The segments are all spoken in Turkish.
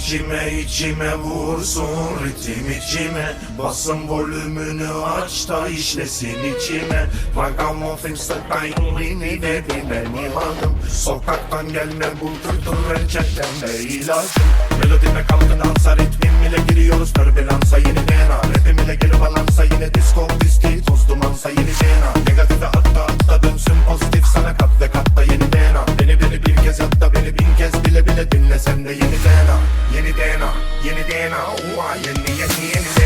İçime içime vursun ritim içime. Basın volümünü aç da işlesin içime. Ragamuffin style de benim adım Sokaktan gelme bu kültür reçetem ve ilacım. Melodime kaldı dansa ritmim ile giriyoruz. Türbülansa yeni DNA. Rapim ile geri balansa yine disco diski. Toz dumansa yeni DNA. Negatife hatta hatta dönsün pozitif. Sana kat ve katta yeni DNA. Beni beni bir kez hatta beni bin kez bile bile dinle sen de yeni DNA Yeni DNA, yeni DNA, oha yeni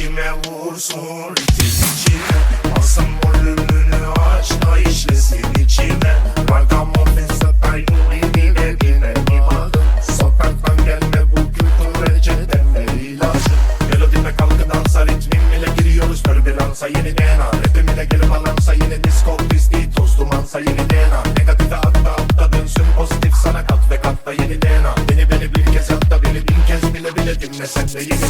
İçime vursun ritim içime Basın volümünü aç da işlesin içime Ragamuffin style de benim adım Sokaktan gelme bu kültür reçetem ve ilacım Melodime kalkı dansa ritmim ile giriyoruz. Türbülansa yeni DNA Rapim ile gelip alansa yine disco pisti Toz dumansa yeni DNA Negatife hatta hatta dönsün pozitif sana kat ve katta yeni DNA Beni beni bir kez hatta beni bin kez bile bile dinle sen de yeni